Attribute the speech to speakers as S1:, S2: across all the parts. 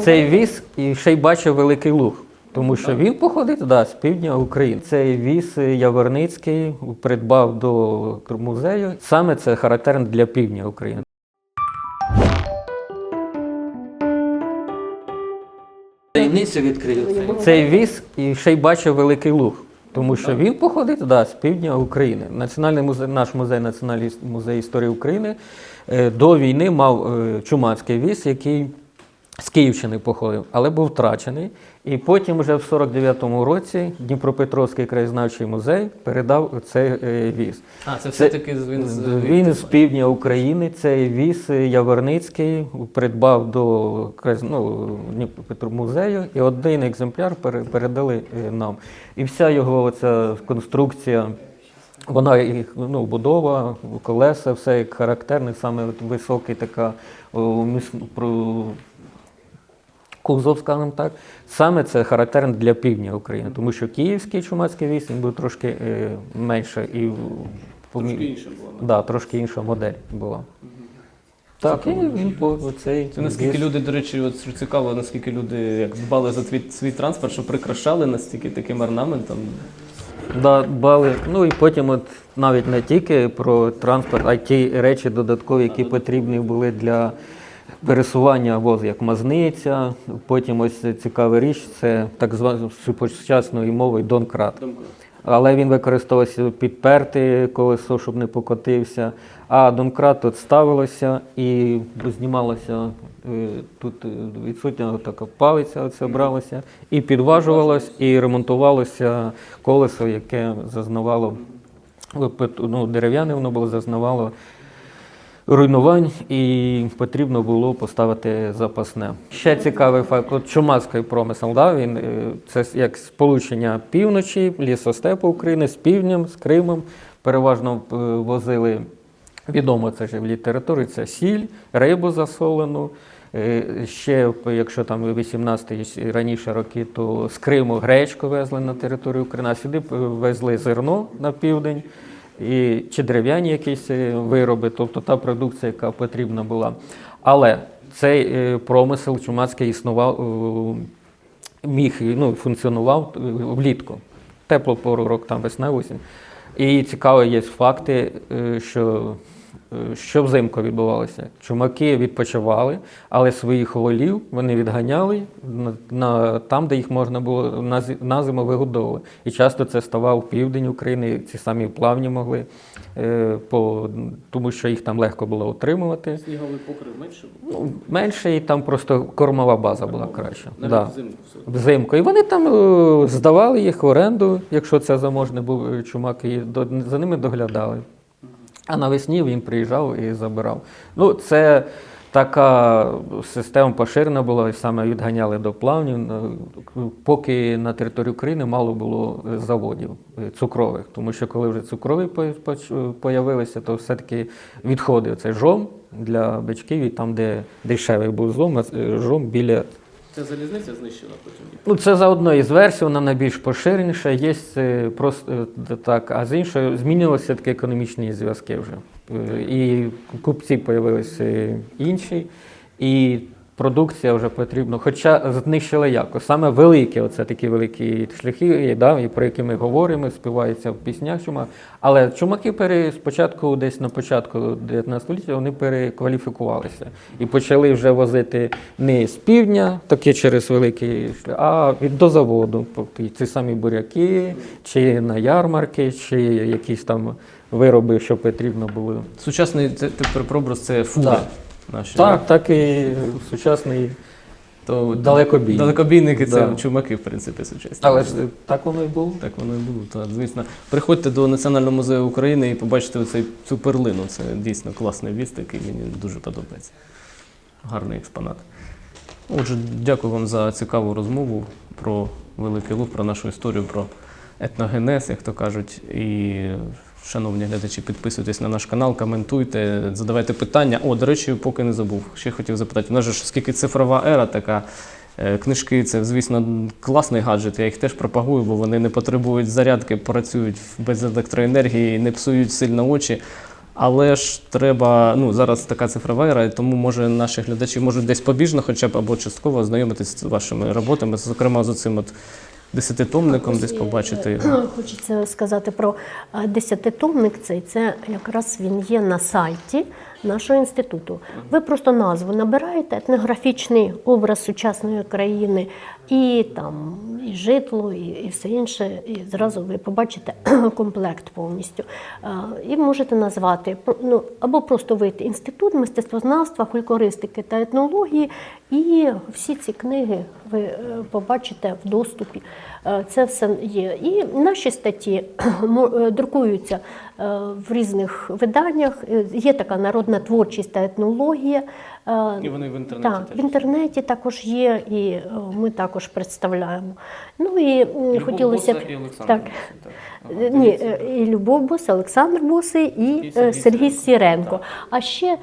S1: Цей віз і ще й бачив великий луг. Тому що він походить да, з півдня України. Цей віз Яворницький придбав до музею. Саме це характерно для півдня України. Таємницю відкрив. Цей віз і ще й бачив великий луг. Тому що він походить да, з півдня України. Національний музей, наш музей, Національний музей історії України е, до війни мав е, чумацький віз, який з Київщини походив, але був втрачений. І потім, вже в 49-му році, Дніпропетровський краєзнавчий музей передав цей е, віз.
S2: А, це все-таки він з
S1: Він з півдня України. Цей віз Яворницький придбав до ну, музею, і один екземпляр пере- передали е, нам. І вся його оця конструкція. Вона їх ну, будова, колеса, все як характерне, саме високий така міс- про кузов, скажімо так. Саме це характерно для півдня України, тому що київський чумацький він був трошки е, менше і в-
S3: Трошки інша була.
S1: Да, трошки інша модель була. Так, і він по цей.
S2: Це наскільки люди, до речі, от що цікаво, наскільки люди як дбали за свій, свій транспорт, що прикрашали настільки таким орнаментом.
S1: Да, бали. Ну і потім, от навіть не тільки про транспорт, а й ті речі додаткові, які потрібні були для пересування возу, як мазниця. Потім ось цікава річ, це так званою сучасною мовою донкрат. Але він використовувався підперти колесо, щоб не покотився. А домкрат тут ставилося і знімалося е, тут е, відсутня така палиця, оце бралося, і підважувалось, і ремонтувалося колесо, яке зазнавало ну, дерев'яне, воно було зазнавало руйнувань, і потрібно було поставити запасне. Ще цікавий факт: от чумацький промисел, да, він е, це як сполучення півночі, лісостепу України з півднем, з Кримом. Переважно е, возили відомо це ж в літературі, це сіль, рибу засолену. Е, Ще, якщо там 18 і раніше роки, то з Криму гречку везли на територію України, а сюди везли зерно на південь і, чи дерев'яні якісь е, вироби, тобто та продукція, яка потрібна була. Але цей е, промисел чумацький існував, е, міг ну, функціонував влітку. Тепло пору рок, там весна, осінь. І цікаво є факти, що, що взимку відбувалося. Чумаки відпочивали, але своїх волів вони відганяли на, на, там, де їх можна було на, на зиму вигодовували. І часто це ставав південь України, ці самі плавні могли, е, по, тому що їх там легко було утримувати.
S3: Сніговий покрив менше був.
S1: Ну, менше, і там просто кормова база була краща.
S3: Навіть
S1: Да.
S3: взимку все.
S1: Взимку. І вони там е, здавали їх в оренду, якщо це заможний був е, чумак, і до, за ними доглядали. А навесні він приїжджав і забирав. Ну, це така система поширена була, і саме відганяли до плавнів. Е, Поки на території України мало було е, заводів е, цукрових, тому що коли вже цукрові появилися, то все-таки відходив цей жом для бичків, і там, де дешевий був зом, жом біля
S3: Ця залізниця знищила потім.
S1: Ну, це за одною із версій, вона найбільш поширеніша. Є е, просто е, так, а з іншої змінилися такі економічні зв'язки вже. Е, І купці з'явилися інші, і продукція вже потрібна. Хоча знищили якось. Саме великі, оце такі великі шляхи, да, і про які ми говоримо, співаються в піснях чума. Але чумаки пере, спочатку, десь на початку 19 століття, вони перекваліфікувалися і почали вже возити не з півдня, таке через великий шлях, а від до заводу. Ці самі буряки, чи на ярмарки, чи якісь там вироби, що потрібно було.
S2: Сучасний тепер проброс це фури
S1: Так.
S2: Наші.
S1: Так, так і сучасний.
S2: То
S1: Далекобійник.
S2: Далекобійники це
S1: Да.
S2: чумаки, в принципі, сучасні.
S1: Але ж так воно і було.
S2: Так воно і було. Так, звісно. Приходьте до Національного музею України і побачите оцей, цю перлину. Це дійсно класний віз, такий мені дуже подобається. Гарний експонат. Отже, дякую вам за цікаву розмову про Великий Луг, про нашу історію, про етногенез, як то кажуть. І, шановні глядачі, підписуйтесь на наш канал, коментуйте, задавайте питання. О, до речі, поки не забув. Ще хотів запитати. У нас же ж скільки цифрова ера така. Е, Книжки це, звісно, класний гаджет. Я їх теж пропагую, бо вони не потребують зарядки, працюють без електроенергії, не псують сильно очі. Але ж треба, ну зараз така цифрова ера, тому може наші глядачі можуть десь побіжно, хоча б або частково ознайомитися з вашими роботами, зокрема з цим от десятитомником, десь побачити.
S4: його. Хочеться сказати про е, десятитомник цей. Це якраз він є на сайті нашого інституту. Ви просто назву набираєте етнографічний образ сучасної країни і там і житло, і, і все інше. І зразу ви побачите комплект повністю. І можете назвати ну, або просто вийти інститут мистецтвознавства, фольклористики та етнології, і всі ці книги ви е, побачите в доступі. Е, Це все є. І наші статті е, друкуються в різних виданнях. Є така народна творчість та етнологія. Е,
S2: І вони в інтернеті
S4: так,
S2: теж.
S4: в інтернеті також є, і е, ми також представляємо. Ну і
S2: Любов
S4: хотілося б
S2: і Олександр
S4: так.
S2: Так. Ага,
S4: Е, Ні, і Любов Бос, Олександр Босий і,
S2: І Сергій
S4: Сергій
S2: Сіренко. Так.
S4: А ще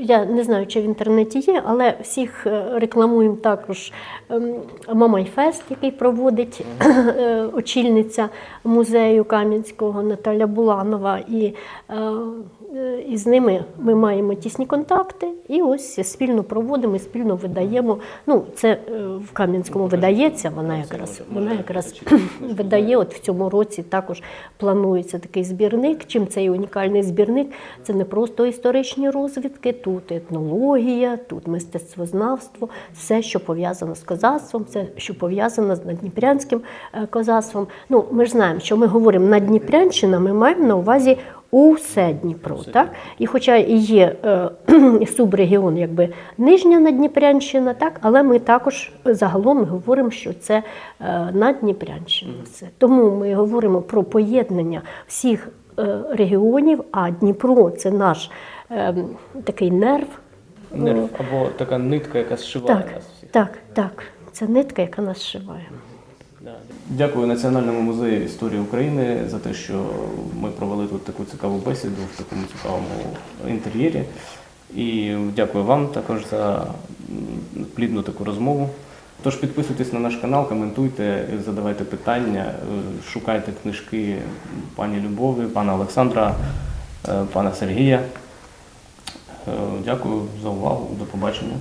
S4: я не знаю, чи в інтернеті є, але всіх рекламуємо також ем, Мамайфест, який проводить е, очільниця музею Кам'янського Наталя Буланова. І, і з ними ми маємо тісні контакти, і ось спільно проводимо, і спільно видаємо. Ну, це е, в Кам'янському видається, вона якраз вона якраз видає. От в цьому році також планується такий збірник. Чим цей унікальний збірник? Це не просто історичні розвідки, тут етнологія, тут мистецтвознавство, все, що пов'язано з козацтвом, все, що пов'язано з надніпрянським е, козацтвом. Ну, ми ж знаємо, що ми говоримо Надніпрянщина, ми маємо на увазі. Усе Дніпро, так? І хоча є е, субрегіон, якби Нижня Надніпрянщина, так, але ми також загалом говоримо, що це е, Надніпрянщина. Це. Тому ми говоримо про поєднання всіх е, регіонів, а Дніпро це наш е, такий нерв.
S2: Нерв або така нитка, яка зшиває
S4: Так,
S2: нас всіх.
S4: так, так. Це нитка, яка нас шиває.
S2: Дякую Національному музею історії України за те, що ми провели тут таку цікаву бесіду в такому цікавому інтер'єрі. І дякую вам також за плідну таку розмову. Тож підписуйтесь на наш канал, коментуйте, задавайте питання, е, шукайте книжки пані Любові, пана Олександра, е, пана Сергія. Е, Дякую за увагу. До побачення.